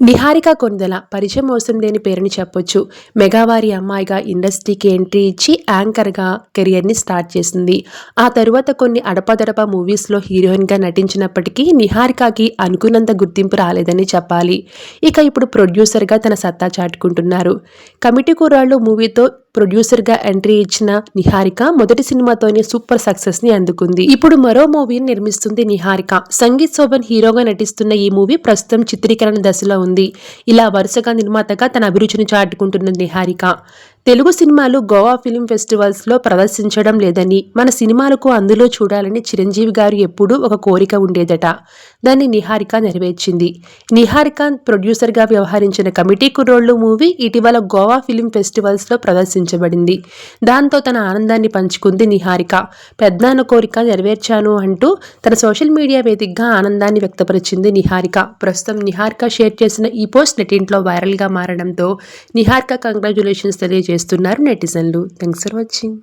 నిహారిక కొందల పరిచయం మోసం లేని పేరుని చెప్పొచ్చు. మెగావారి అమ్మాయిగా ఇండస్ట్రీకి ఎంట్రీ ఇచ్చి యాంకర్గా కెరియర్ని స్టార్ట్ చేసింది. ఆ తరువాత కొన్ని అడపదడప మూవీస్లో హీరోయిన్గా నటించినప్పటికీ నిహారికకి అనుకున్నంత గుర్తింపు రాలేదని చెప్పాలి. ఇక ఇప్పుడు ప్రొడ్యూసర్గా తన సత్తా చాటుకుంటున్నారు. కమిటీ కూరాళ్ళు మూవీతో ప్రొడ్యూసర్గా ఎంట్రీ ఇచ్చిన నిహారిక మొదటి సినిమాతోనే సూపర్ సక్సెస్ని అందుకుంది. ఇప్పుడు మరో మూవీని నిర్మిస్తుంది నిహారిక. సంగీత్ శోభన్ హీరోగా నటిస్తున్న ఈ మూవీ ప్రస్తుతం చిత్రీకరణ దశలో ఉంది. ఇలా వరుసగా నిర్మాతగా తన అభిరుచిని చాటుకుంటున్న నిహారిక. తెలుగు సినిమాలు గోవా ఫిలిం ఫెస్టివల్స్లో ప్రదర్శించడం లేదని మన సినిమాలకు అందులో చూడాలని చిరంజీవి గారు ఎప్పుడూ ఒక కోరిక ఉండేదట. దాన్ని నిహారిక నెరవేర్చింది. నిహారిక ప్రొడ్యూసర్గా వ్యవహరించిన కమిటీ కుర్రోళ్ళు మూవీ ఇటీవల గోవా ఫిలిం ఫెస్టివల్స్లో ప్రదర్శించబడింది. దాంతో తన ఆనందాన్ని పంచుకుంది నిహారిక. పెద్దాన కోరిక నెరవేర్చాను అంటూ తన సోషల్ మీడియా వేదికగా ఆనందాన్ని వ్యక్తపరిచింది నిహారిక. ప్రస్తుతం నిహారిక షేర్ చేసిన ఈ పోస్ట్ నెటింట్లో వైరల్గా మారడంతో నిహారిక కంగ్రాచులేషన్స్ చేస్తున్నారు నెటిజన్లు. Thanks for watching.